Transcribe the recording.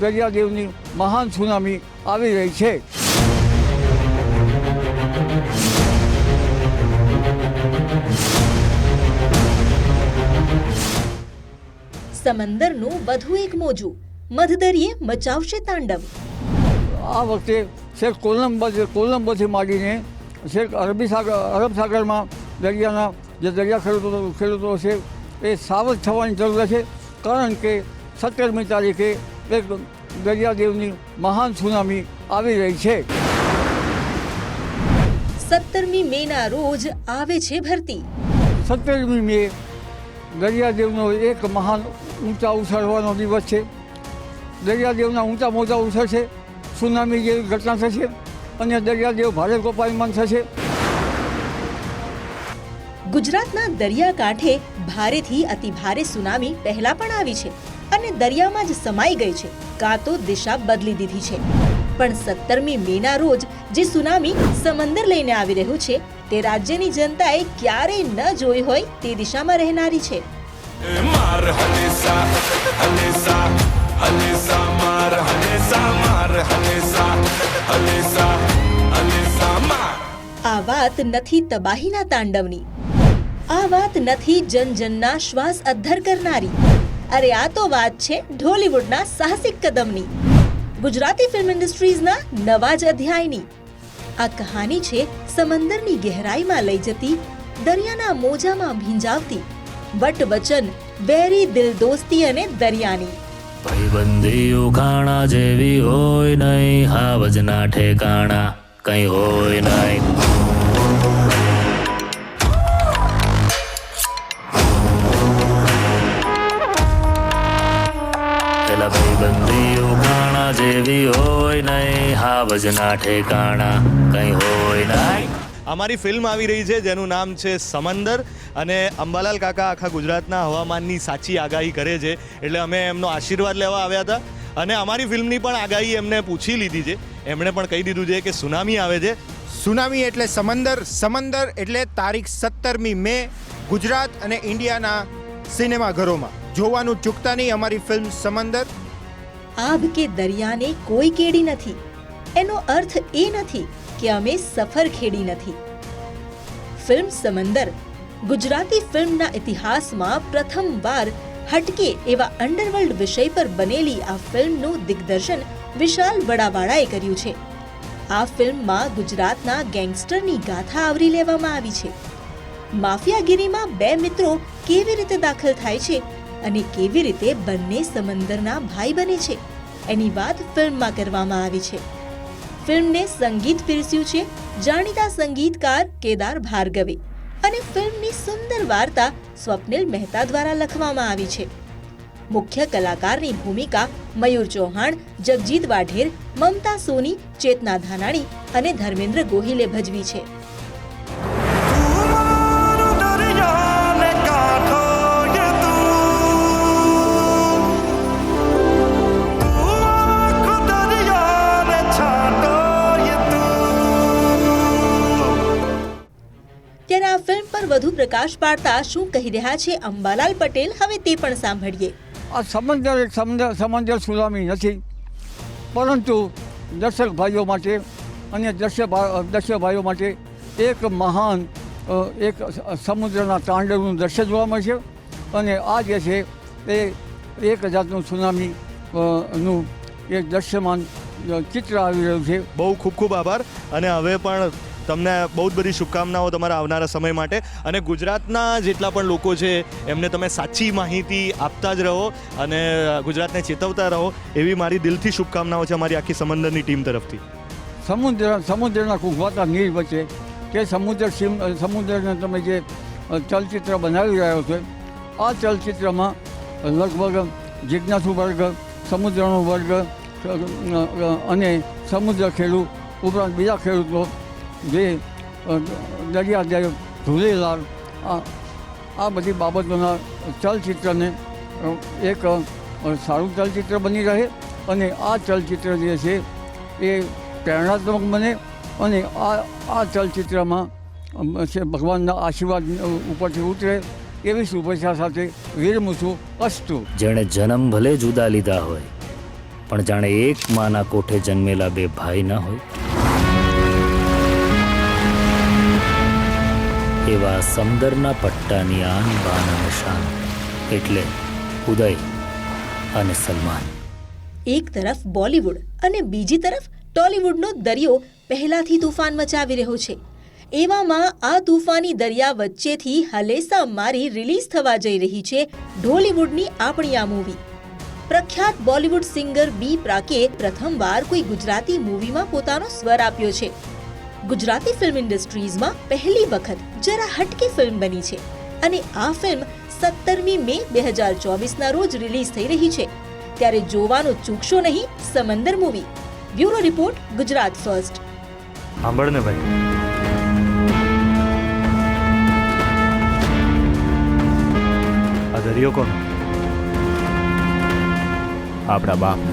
દરિયાદેવની મહાન સુનામી આવી રહી છે. સમંદરનું વધુ એક મોજું મધદરિયે મચાવશે તાંડવ. આ વખતે શેખ કોલંબસ કોલંબોથી માંડીને શેખ અરબી સાગર અરબ સાગરમાં દરિયાના જે દરિયા ખેડૂતો ખેડૂતો છે એ સાવધ થવાની જરૂર છે કારણ કે સત્તરમી તારીખે એક દરિયાદેવની મહાન સુનામી આવી રહી છે. સત્તરમી મેના રોજ આવે છે ભરતી. સત્તરમી મે દરિયાદેવનો એક મહાન ઊંચા ઉછળવાનો દિવસ છે. દરિયાદેવના ઊંચા મોજા ઉછળશે સુનામી જેવી ઘટના થશે અને દરિયાદેવ ભારે કોપાયમાન થશે. ગુજરાતના દરિયાકાંઠે ભારેથી અતિ ભારે સુનામી પહેલા પણ આવી છે. અને દરિયામાં જ સમાઈ ગઈ છે. કાં તો દિશા બદલી દીધી છે. પણ સત્તરમી મેના રોજ જે સુનામી સમંદર લઈને આવી રહ્યું છે તે રાજ્યની જનતાએ ક્યારેય ન જોઈ હોય તે દિશામાં રહેનારી છે. માર હલેસા હલેસા હલેસા માર હલેસા માર હલેસા હલેસા હલેસા માર. આ વાત નથી તબાહીના તાંડવની. આ વાત નથી જન જનના શ્વાસ અદ્ધર કરનારી. અરે, આ તો વાત છે ઢોલીવુડના સાહસિક કદમની. ગુજરાતી ફિલ્મ ઇન્ડસ્ટ્રીઝના નવા જ અધ્યાયની. આ કહાની છે સમંદરની ગહેરાઈમાં લઈ જતી, દરિયાના મોજામાં ભીંજાવતી વટ વચન વેરી દિલ દોસ્તી અને દરિયાની. ભાઈબંધી ઉખાણા જેવી હોય નહીં, હાવજના ઠેકાણા કઈ હોય નહીં. ઉખાણા હોય નહીં હાવજના ઠેકાણા કઈ હોય નહીં. અમારી ફિલ્મ આવી રહી છે જેનું નામ છે સમંદર અને અંબાલાલ કાકા આખા ગુજરાતના હવામાનની સાચી આગાહી કરે છે. એટલે અમે એમનો આશીર્વાદ લેવા આવ્યા હતા અને અમારી ફિલ્મની પણ આગાહી એમને પૂછી લીધી છે. એમણે પણ કહી દીધું છે કે સુનામી આવે છે. સુનામી એટલે સમંદર સમંદર એટલે તારીખ સત્તરમી મે ગુજરાત અને ઇન્ડિયાના સિનેમાઘરોમાં. જોવાનું ચૂકતા નહીં અમારી ફિલ્મ સમંદર. આભ કે દરિયાને કોઈ કેડી નથી. એનો અર્થ એ નથી કે અમે સફર ખેડી નથી. ફિલ્મ સમંદર, ગુજરાતી ફિલ્મના ઇતિહાસમાં પ્રથમવાર હટકે એવા અંડરવર્લ્ડ વિષય પર બનેલી આ ફિલ્મનું દિગ્દર્શન વિશાલ વડાવાળાએ કર્યું છે. આ ફિલ્મમાં ગુજરાતના ગેંગસ્ટરની ગાથા આવરી લેવામાં આવી છે. માફિયાગીરીમાં બે મિત્રો કેવી રીતે દાખલ થાય છે અને કેવી રીતે બંને સમંદરના ભાઈ બને છે એની વાત ફિલ્મમાં કરવામાં આવી છે. ફિલ્મને સંગીત પીરસ્યું છે જાણીતા સંગીતકાર કેદાર ભાર્ગવે અને ફિલ્મની સુંદર વાર્તા સ્વપ્નિલ મહેતા દ્વારા લખવામાં આવી છે. મુખ્ય કલાકારની ભૂમિકા મયુર ચૌહાણ, જગજીત વાઢેર, મમતા સોની, ચેતના ધાનાણી અને ધર્મેન્દ્ર ગોહિલે ભજવી છે. આ ફિલ્મ પર વધુ પ્રકાશ પાડતા શું કહી રહ્યા છે અંબાલાલ પટેલ? હવે તે પણ સાંભળીએ. આ સમંજર એક સમંજર સમંદર સુનામી નથી. પરંતુ દર્શક ભાઈઓ માટે અને દર્શક ભા- દર્શક ભાઈઓ માટે એક મહાન એક સમુદ્રના તાંડવનું દ્રશ્ય જોવા મળશે અને આ જે છે એ એક જાતનું સુનામી નું એક દ્રશ્યમાન ચિત્ર આવી રહ્યું છે. બહુ ખૂબ ખૂબ આભાર. અને હવે પણ તમને બહુ જ બધી શુભકામનાઓ તમારા આવનારા સમય માટે. અને ગુજરાતના જેટલા પણ લોકો છે, એમને તમે સાચી માહિતી આપતા જ રહો અને ગુજરાતને ચેતવતા રહો, એવી મારી દિલથી શુભકામનાઓ છે અમારી આખી સમંદરની ટીમ તરફથી. સમુદ્ર, સમુદ્રના કુંભવાતા નીર વચ્ચે કે સમુદ્ર સીમ, સમુદ્રને તમે જે ચલચિત્ર બનાવી રહ્યો છો, આ ચલચિત્રમાં લગભગ જિજ્ઞાસુ વર્ગ, સમુદ્રનો વર્ગ અને સમુદ્ર ખેડૂત ઉપરાંત બીજા ખેડૂતો જે દરિયા દરિયાદેવ ધૂલેલાલ આ બધી બાબતોના ચલચિત્રને એક સારું ચલચિત્ર બની રહે અને આ ચલચિત્ર જે છે એ પ્રેરણાત્મક બને અને આ આ ચલચિત્રમાં ભગવાનના આશીર્વાદ ઉપરથી ઉતરે એવી શુભેચ્છા સાથે વિરમું અસ્તુ. જેણે જન્મ ભલે જુદા લીધા હોય, પણ જાણે એક માના કોઠે જન્મેલા બે ભાઈ ન હોય. એવા સમદરના પટ્ટાની આન બાન અને શાન, એટલે ઉદય અને સલમાન. એક તરફ બોલિવૂડ અને બીજી તરફ ટોલિવૂડનો દરિયો પહેલાથી તૂફાન મચાવી રહ્યો છે. એવામાં આ તૂફાની દરિયા વચ્ચેથી હલેસા મારી રિલીઝ થવા જઈ રહી છે ઢોલીવુડની આપણી આ મૂવી. પ્રખ્યાત બોલિવૂડ સિંગર બી પ્રાકે પ્રથમવાર કોઈ ગુજરાતી મૂવીમાં પોતાનો સ્વર આપ્યો છે. ગુજરાતી ફિલ્મ ઇન્ડસ્ટ્રીઝમાં પહેલી વખત જરા હટકે ફિલ્મ બની છે. અને આ ફિલ્મ સત્તરમી મે બે હજાર ચોવીસના રોજ રિલીઝ થઈ રહી છે. ત્યારે જોવાનું ચૂકશો નહીં, Samandar movie bureau report, Gujarat first સાંભળ ને ભાઈ. આ દરિયો કોનો? આપણા બાપનો.